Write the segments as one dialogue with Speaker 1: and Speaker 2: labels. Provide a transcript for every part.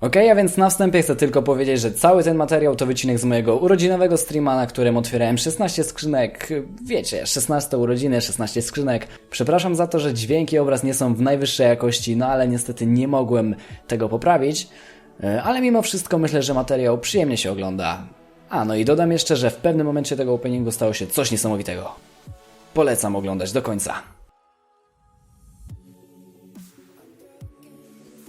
Speaker 1: Okej, a więc na wstępie chcę tylko powiedzieć, że cały ten materiał to wycinek z mojego urodzinowego streama, na którym otwierałem 16 skrzynek. Wiecie, 16 urodziny, 16 skrzynek. Przepraszam za to, że dźwięk i obraz nie są w najwyższej jakości, no ale niestety nie mogłem tego poprawić. E, Ale mimo wszystko myślę, że materiał przyjemnie się ogląda. A, no i dodam jeszcze, że w pewnym momencie tego openingu stało się coś niesamowitego. Polecam oglądać do końca.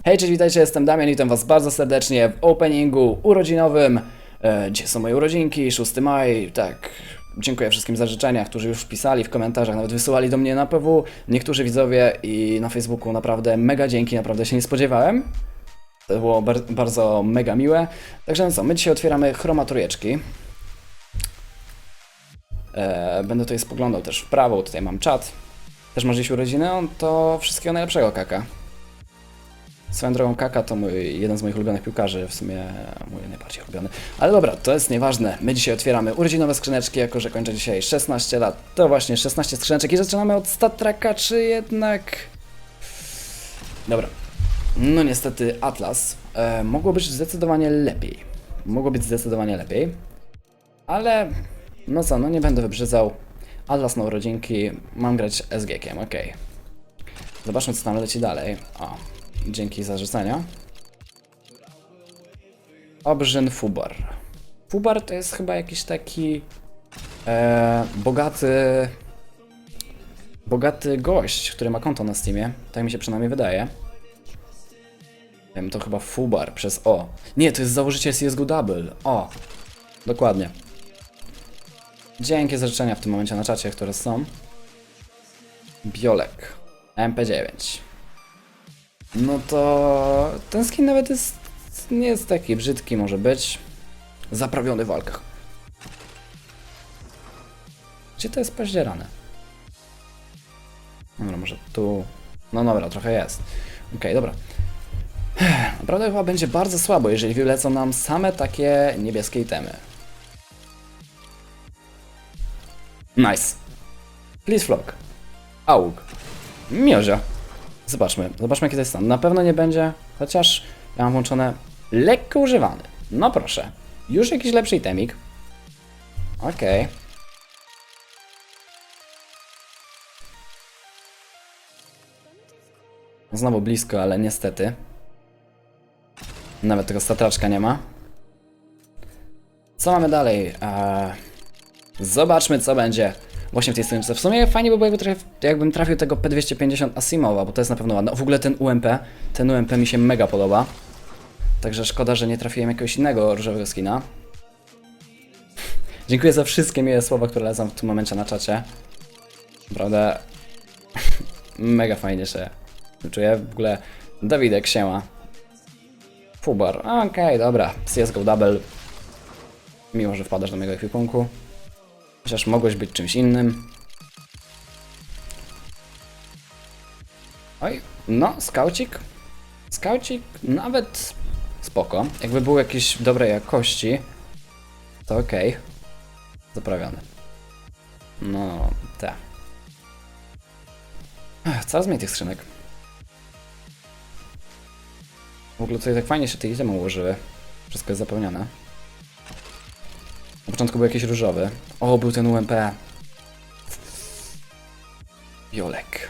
Speaker 1: Hej, cześć, witajcie, jestem Damian i witam was bardzo serdecznie w openingu urodzinowym. E, Dzisiaj są moje urodzinki, 6 maj, tak. Dziękuję wszystkim za życzenia, którzy już pisali w komentarzach, nawet wysyłali do mnie na PW. Niektórzy widzowie i na Facebooku naprawdę mega dzięki, naprawdę się nie spodziewałem. To było bar bardzo mega miłe. Także no co, my dzisiaj otwieramy chromatrójeczki. E, będę tutaj spoglądał też w prawo, tutaj mam czat. Też masz dziś urodziny, to wszystkiego najlepszego, kaka. Swoją drogą Kaka to mój, jeden z moich ulubionych piłkarzy, w sumie mój najbardziej ulubiony. Ale dobra, to jest nieważne. My dzisiaj otwieramy urodzinowe skrzyneczki, jako że kończę dzisiaj 16 lat. To właśnie 16 skrzyneczek i zaczynamy od Statraka, czy jednak... Dobra. No niestety Atlas. E, mogło być zdecydowanie lepiej. Mogło być zdecydowanie lepiej. Ale... No co, no nie będę wybrzydzał. Atlas na urodzinki. Mam grać SG-kiem, okej. Zobaczmy co tam leci dalej. O, dzięki za życzenia. Obrzyn Fubar. Fubar to jest chyba jakiś taki e, bogaty bogaty gość, który ma konto na Steamie. Tak mi się przynajmniej wydaje. Wiem, to chyba Fubar przez O. Nie, to jest założyciel CSGO Double. O, dokładnie. Dzięki za życzenia w tym momencie na czacie, które są. Biolek. MP9. No to ten skin nawet jest nie jest taki brzydki może być. Zaprawiony w walkach. Gdzie to jest paździerane? Dobra, może tu. No dobra, trochę jest. Okej, dobra. Naprawdę chyba będzie bardzo słabo, jeżeli wylecą nam same takie niebieskie itemy. Nice. Please flock. Aug. Miozia. Zobaczmy, zobaczmy jaki to jest stan. Na pewno nie będzie, chociaż ja mam włączone lekko używany. No proszę. Już jakiś lepszy itemik. Okej. Znowu blisko, ale niestety. Nawet tego statraczka nie ma. Co mamy dalej? Eee, zobaczmy co będzie właśnie w tej strony. W sumie fajnie by było jakby traf, jakbym trafił tego P250 Asimowa, bo to jest na pewno ładne. W ogóle ten UMP, ten UMP mi się mega podoba. Także szkoda, że nie trafiłem jakiegoś innego różowego skina. Dziękuję za wszystkie miłe słowa, które lecą w tym momencie na czacie. Naprawdę mega fajnie się czuję. W ogóle Dawidek, siema. Fubar, okej, dobra. CSGO Double. Miło, że wpadasz do mojego ekwipunku. Chociaż mogłeś być czymś innym. Oj, no, skaucik. Skaucik nawet spoko. Jakby był jakiś dobrej jakości, to okej. Zaprawiony. No. Ech, Coraz mniej tych skrzynek. W ogóle tutaj tak fajnie się te itemy ułożyły. Wszystko jest zapełnione. Na początku był jakiś różowy. O, był ten UMP. Jolek.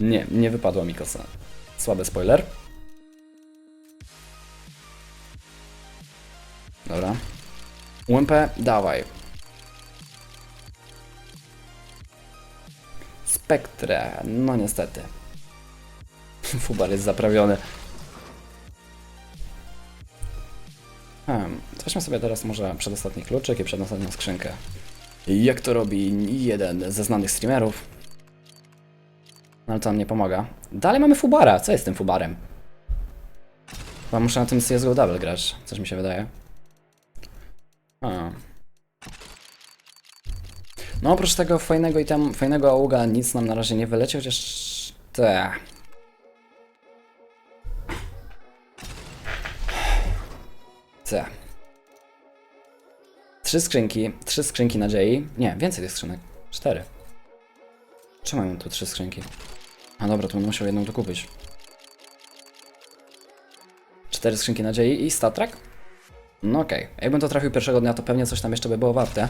Speaker 1: Nie, nie wypadła mi kosa. Słaby spoiler. Dobra. UMP, dawaj. Spektre, no niestety. Fubar jest zaprawiony. Hmm, weźmy sobie teraz może przedostatni kluczyk i przedostatnią skrzynkę. Jak to robi jeden ze znanych streamerów. No ale to nam nie pomaga. Dalej mamy Fubara. Co jest z tym Fubarem? Chyba muszę na tym CSGO Double grać. Coś mi się wydaje. A. No oprócz tego fajnego i tam fajnego auga nic nam na razie nie wyleci, chociaż te. Te. Trzy skrzynki, trzy skrzynki nadziei. Nie, więcej tych skrzynek. Cztery. Czemu mam tu trzy skrzynki? A dobra, to będę musiał jedną dokupić. Cztery skrzynki nadziei i statrak? No okej. Jakbym to trafił pierwszego dnia, to pewnie coś tam jeszcze by było warte.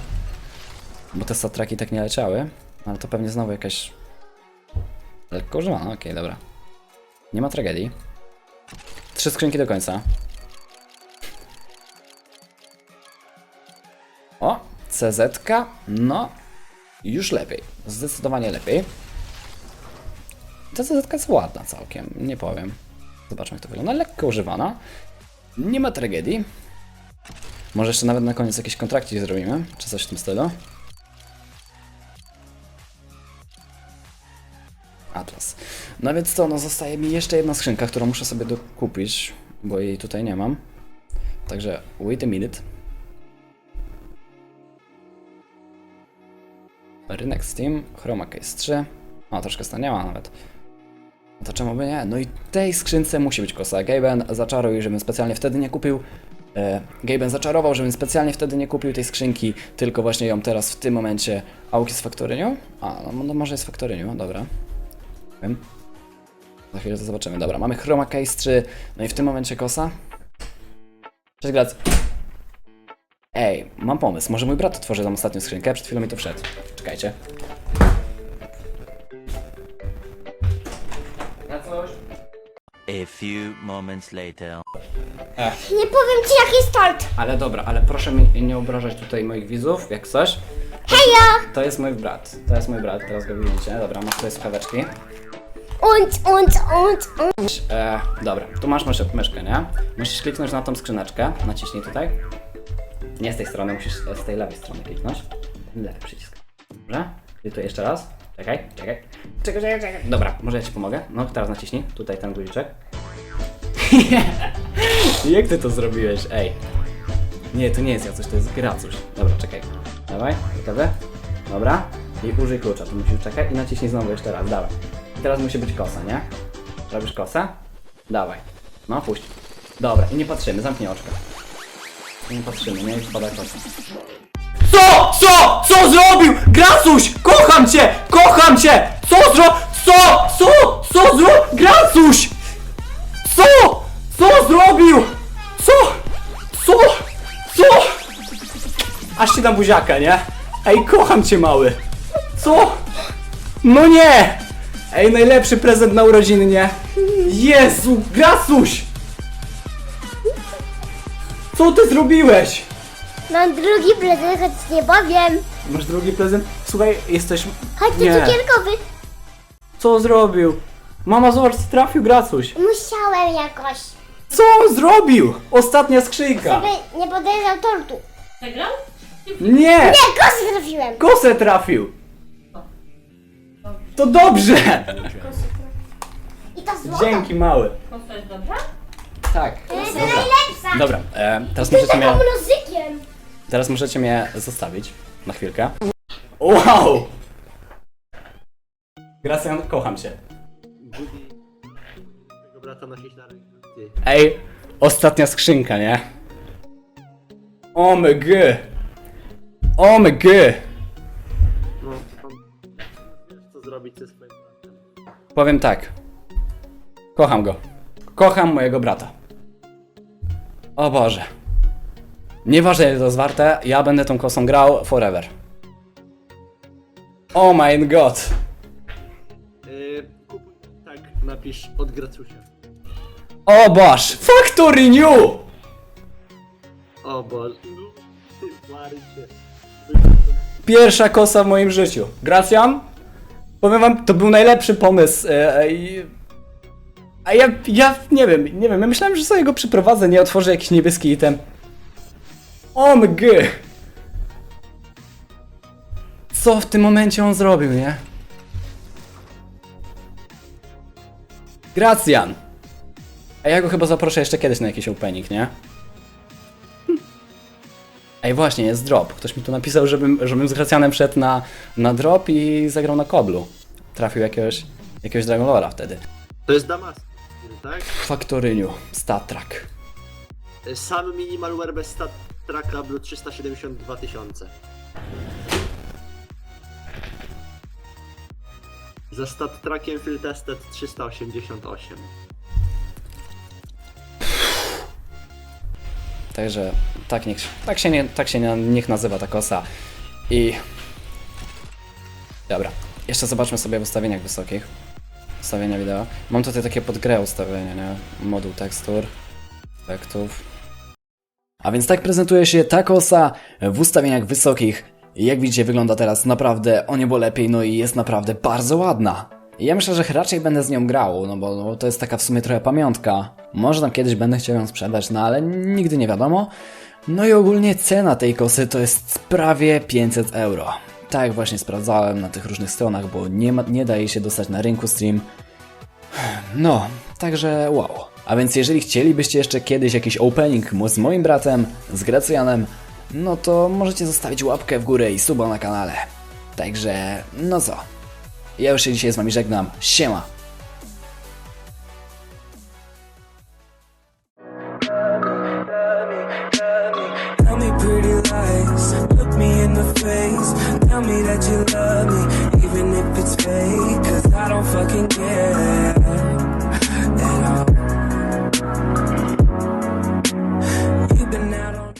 Speaker 1: Bo te statraki tak nie leciały. Ale to pewnie znowu jakaś... Lekko używana, okej, dobra. Nie ma tragedii. Trzy skrzynki do końca. O, CZ, no, już lepiej. Zdecydowanie lepiej. Ta CZ jest ładna całkiem, nie powiem. Zobaczmy jak to wygląda. Lekko używana. Nie ma tragedii. Może jeszcze nawet na koniec jakiś kontrakcik zrobimy, czy coś w tym stylu. Atlas. No więc to, no zostaje mi jeszcze jedna skrzynka, którą muszę sobie dokupić, bo jej tutaj nie mam. Także wait a minute. Rynek Steam, Chroma Case 3. O, troszkę staniała nawet. No To czemu by nie? No i tej skrzynce musi być kosa. Gaben zaczaruj, żebym specjalnie wtedy nie kupił. E, Gaben zaczarował, żebym specjalnie wtedy nie kupił tej skrzynki, tylko właśnie ją teraz w tym momencie. Auk jest w faktoryniu? A, no, no może jest w faktoryniu, dobra. Wiem. Za chwilę to zobaczymy. Dobra, mamy Chroma Case 3, no i w tym momencie kosa. Cześć Grac. Ej, mam pomysł. Może mój brat otworzy tam ostatnią skrzynkę, przed chwilą mi to wszedł. Czekajcie. Na coś?
Speaker 2: A few moments later.
Speaker 3: Nie powiem ci jaki start.
Speaker 1: Ale dobra, ale proszę mi nie obrażać tutaj moich widzów, jak coś.
Speaker 3: Heja!
Speaker 1: To jest mój brat. To jest mój brat, teraz go widzicie. Dobra, masz tutaj słuchaweczki.
Speaker 3: Und, und, und, und.
Speaker 1: E, dobra, tu masz myszy, myszkę, nie? Musisz kliknąć na tą skrzyneczkę. Naciśnij tutaj. Nie z tej strony, musisz z tej lewej strony kliknąć. Ten lewy przycisk. Dobrze? Kliknij jeszcze raz. Czekaj, czekaj. Czekaj, czekaj, czekaj. Dobra, może ja ci pomogę. No, teraz naciśnij. Tutaj ten guziczek. Jak ty to zrobiłeś? Ej. Nie, to nie jest ja coś, to jest gracuś. Dobra, czekaj. Dawaj, gotowy? Dobra. I użyj klucza, tu musisz czekać i naciśnij znowu jeszcze raz, dawaj. I teraz musi być kosa, nie? Robisz kosę? Dawaj. No, puść. Dobra, i nie patrzymy, zamknij oczka. Nie patrzymy, nie? I wpada kosa.
Speaker 4: Co? Co? Co zrobił? Gracuś! Kocham cię! Kocham cię! Co zro... Co? Co? Co zro... Gracuś! Co? Co zrobił? Co? Co? Co? Aż ci dam buziaka, nie? Ej, kocham cię, mały. Co? No nie! Ej, najlepszy prezent na urodziny, nie? Jezu, Gracuś! Co ty zrobiłeś?
Speaker 3: Mam drugi prezent, choć nie powiem.
Speaker 4: Masz drugi prezent? Słuchaj, jesteś...
Speaker 3: Chodź tu
Speaker 4: Nie.
Speaker 3: cukierkowy.
Speaker 4: Co zrobił? Mama zobacz, trafił Gracuś.
Speaker 3: Musiałem jakoś.
Speaker 4: Co on zrobił? Ostatnia skrzynka.
Speaker 3: Żeby nie podejrzał tortu.
Speaker 4: Nie!
Speaker 3: Nie, kosy trafiłem.
Speaker 4: Kosę trafił. To dobrze!
Speaker 3: I to złoto.
Speaker 4: Dzięki mały.
Speaker 3: To jest
Speaker 1: Dobra.
Speaker 3: Najlepsza.
Speaker 1: Dobra, e, teraz możecie mnie...
Speaker 3: muzykiem.
Speaker 1: Teraz możecie mnie zostawić na chwilkę.
Speaker 4: Wow! Gracjan, kocham cię.
Speaker 5: Tego brata nosić na rękę. Ty.
Speaker 1: Ej, ostatnia skrzynka, nie?
Speaker 4: OMG!
Speaker 1: OMG!
Speaker 5: No, pan wiesz co zrobić ze swoim bratem.
Speaker 1: Powiem tak. Kocham go. Kocham mojego brata. O Boże. Nieważne ile to jest warte, ja będę tą kosą grał forever. Oh my god.
Speaker 5: Yy, kupuj, tak, napisz od Gracusia.
Speaker 1: O Boż! Factory New!
Speaker 5: O Boże. Ty Marycie.
Speaker 1: Pierwsza kosa w moim życiu. Gracjan? Powiem wam, to był najlepszy pomysł. e, e, i- A ja, ja nie wiem, nie wiem, ja myślałem, że sobie go przyprowadzę, nie otworzę jakiś niebieski item. OMG! Co w tym momencie on zrobił, nie? Gracjan! A ja go chyba zaproszę jeszcze kiedyś na jakiś opening, nie? Ej, właśnie, jest drop. Ktoś mi tu napisał, żebym, żebym z Gracjanem szedł na, na drop i zagrał na koblu. Trafił jakiegoś, jakiegoś Dragon Lora wtedy.
Speaker 5: To jest Damas, tak?
Speaker 1: W Faktoryniu, Statrak.
Speaker 5: Sam minimalware bez stat tracka Blue 372 tysiące. Ze stat trackiem Field Tested 388.
Speaker 1: Także tak, niech, tak się, nie, tak się nie, niech nazywa ta kosa. I... Dobra, jeszcze zobaczmy sobie w ustawieniach wysokich. Ustawienia wideo. Mam tutaj takie pod grę ustawienia, nie? Moduł tekstur, efektów. A więc tak prezentuje się ta kosa w ustawieniach wysokich. Jak widzicie wygląda teraz naprawdę o niebo lepiej, no i jest naprawdę bardzo ładna. Ja myślę, że raczej będę z nią grał, no bo, no to jest taka w sumie trochę pamiątka. Może tam kiedyś będę chciał ją sprzedać, no ale nigdy nie wiadomo. No i ogólnie cena tej kosy to jest prawie 500 euro. Tak właśnie sprawdzałem na tych różnych stronach, bo nie, ma, nie daje się dostać na rynku stream. No, także wow. A więc jeżeli chcielibyście jeszcze kiedyś jakiś opening z moim bratem, z Gracjanem, no to możecie zostawić łapkę w górę i suba na kanale. Także, no co. Ja już się dzisiaj z wami żegnam. Siema!
Speaker 6: That you love me, even if it's fake. Cause I don't fucking.